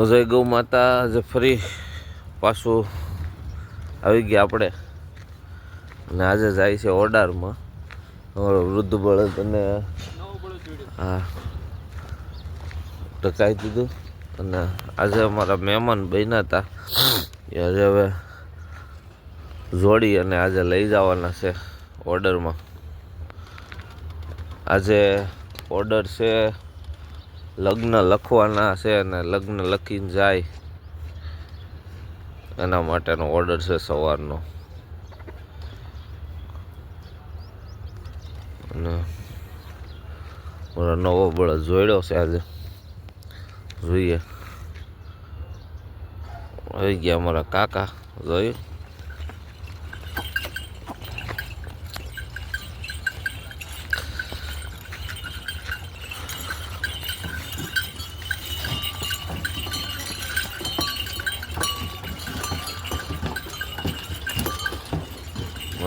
તો જય ગૌ માતા જે ફરી પાછું આવી ગયા આપણે. અને આજે જાય છે ઓર્ડરમાં. અમારો વૃદ્ધ બળદ અને હા ટકાઈ દીધું. અને આજે અમારા મહેમાન બન્યા હતા. એ હજે હવે જોડી અને આજે લઈ જવાના છે ઓર્ડરમાં. આજે ઓર્ડર છે લગ્ન લખવાના છે અને લગ્ન લખીને જાય. એના માટેનો ઓર્ડર છે સવારનો. અને મારો નવો બળદ જોડ્યો છે આજે. જોઈએ. આવી ગયા અમારા કાકા. જોયું?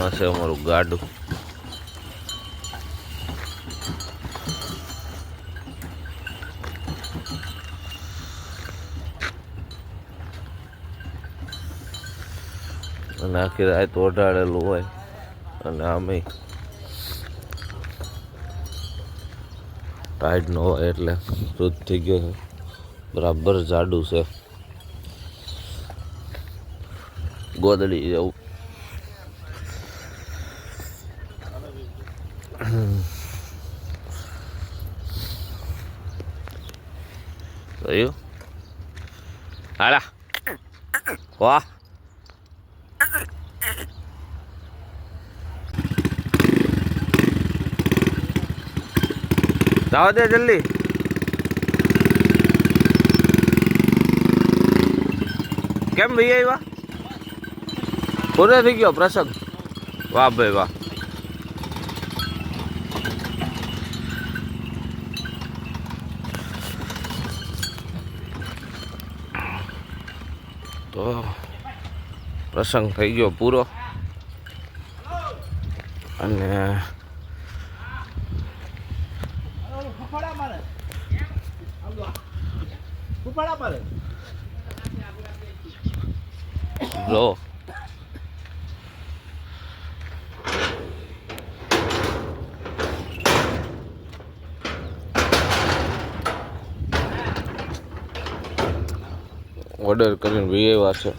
આ છે અમારું ગાડું. અને આખી રાત ઓઢાડેલું હોય અને આમે ટાઈટ ન હોય એટલે દૂધ થઈ ગયો છે. બરાબર જાડું છે. ગોદડી જેવું. જોયું હાલા વાહ જાઓ દે જલ્દી કેમ ભાઈ આવ્યા પૂરો થઈ ગયો પ્રસંગ વાહ ભાઈ વાહ પ્રસંગ થઈ ગયો પૂરો. અને લો ઓર્ડર કરીને વીએવા છે.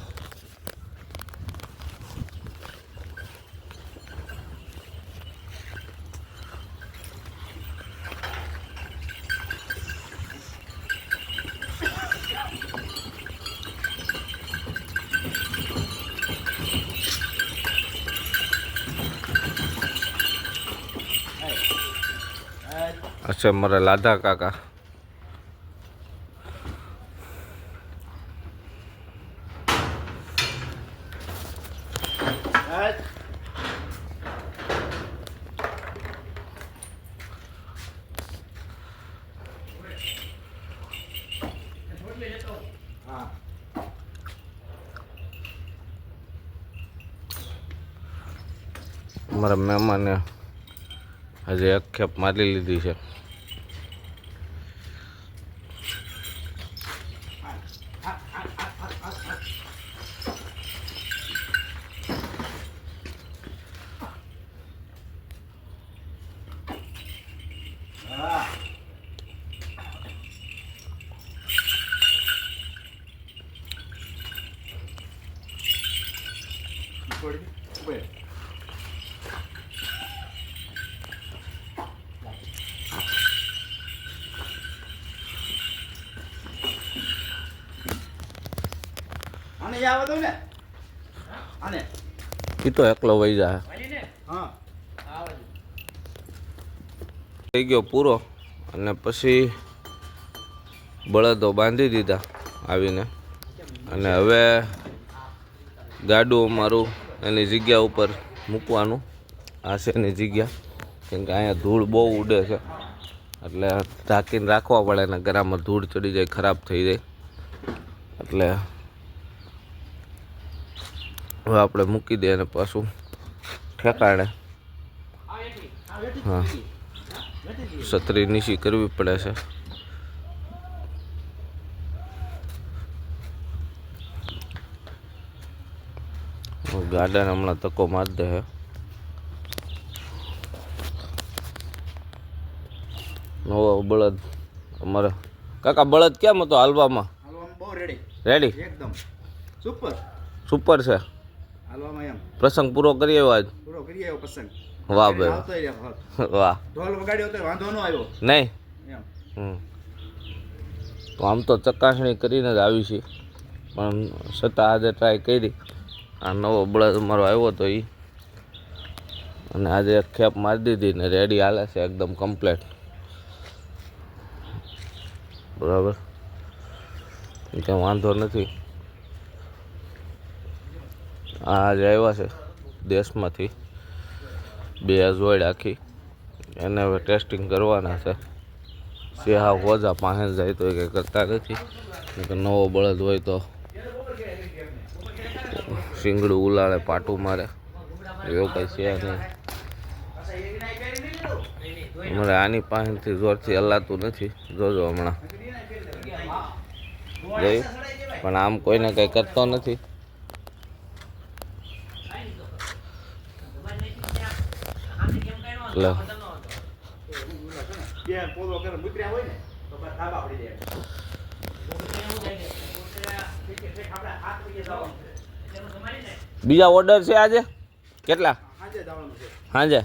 અચ્છા મારા લાધા કાકા. મારા મહેમાને આજે એક ખેપ મારી લીધી છે હા છોડી દે ઉભે રહે. આને આવવા દો ને? આને એ તો એકલો વહી જાય હા. થઈ ગયો પૂરો. અને પછી બળદો બાંધી દીધા આવીને. અને હવે ગાડું અમારું એની જગ્યા ઉપર મૂકવાનું. આ છે એની જગ્યા. કેમ કે અહીંયા ધૂળ બહુ ઉડે છે. એટલે ઢાંકીને રાખવા પડે ને ગરામાં ધૂળ ચડી જાય ખરાબ થઈ જાય. એટલે હવે આપણે મૂકી દઈએ અને પાછું ઠેકાણે. હા. છત્રી નીચી કરવી પડે છે. ગાર્ડન હમણાં તકો માર દે છે નવો બળદ અમારા. કાકા બળદ કેમ હતો હાલવામાં? રેડી રેડી એકદમ. સુપર સુપર છે. હાલવામાં એમ. પ્રસંગ પૂરો કરી આવ્યો આજ? પૂરો કરી આવ્યો પ્રસંગ. વાહ ભાઈ. વાહ. ઢોલ વગાડ્યો તો વાંધો ન આવ્યો. નહીં? એમ. તો આમ તો ચકાસણી કરીને જ આવી છે. પણ છતાં આજે ટ્રાય કરી. આ નવો બળદ અમારો આવ્યો તો એ અને આજે ખેપ મારી દીધી ને રેડી હાલે છે એકદમ કમ્પ્લેટ બરાબર? કે વાંધો નથી. આ આજે આવ્યા છે, દેશમાંથી. બે જોડ આખી. એને હવે ટેસ્ટિંગ કરવાના છે. સિંહા હોજા પાસે જાય તો એ કંઈ કરતા નથી. નવો બળદ હોય તો શીંગડું ઉલાળે, પાટું મારે. એવું કંઈ છે નહીં. અમારે આની પાસેથી જોરથી હલાતું નથી. જોજો હમણાં. જોયું. પણ આમ કોઈને કંઈ કરતો નથી. જાય. બીજા ઓર્ડર છે આજે? કેટલા? હાજે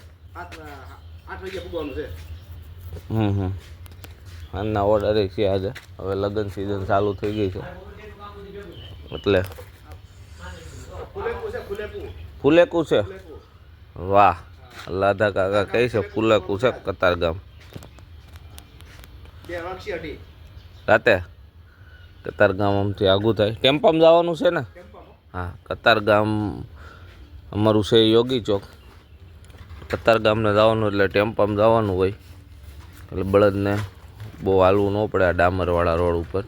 હમ હમ. હાલના ઓર્ડર છે આજે. હવે લગ્ન સિઝન ચાલુ થઈ ગઈ છે. એટલે? ફુલેકું છે વાહ. લાધા કાકા કહે છે ફૂલા છે કતારગામ ગામ. રાતે? કતાર કતારગામ આમથી આગું થાય. ટેમ્પામાં જવાનું છે ને? હા. હા કતારગામ અમારું છે યોગી ચોક. કતારગામને જવાનું એટલે ટેમ્પામાં જવાનું હોય. એટલે બળદને બહુ હાલવું ન પડે આ ડામરવાળા રોડ ઉપર.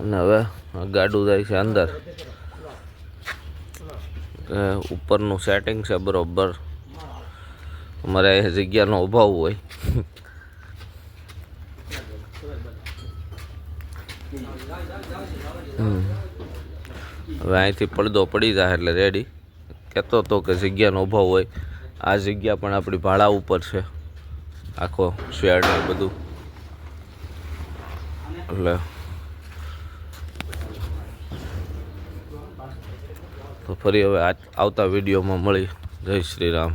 અને હવે ગાડું જાય છે અંદર. ઉપરનું સેટિંગ છે બરોબર. અમારે જગ્યાનો અભાવ હોય. હવે અહીંથી પડદો પડી જાય એટલે રેડી કહેતો હતો કે જગ્યાનો અભાવ હોય. આ જગ્યા પણ આપણી ભાડા ઉપર છે. આખો શેડ બધું. એટલે તો ફરી હવે આવતા વિડીયોમાં મળી. જય શ્રી રામ.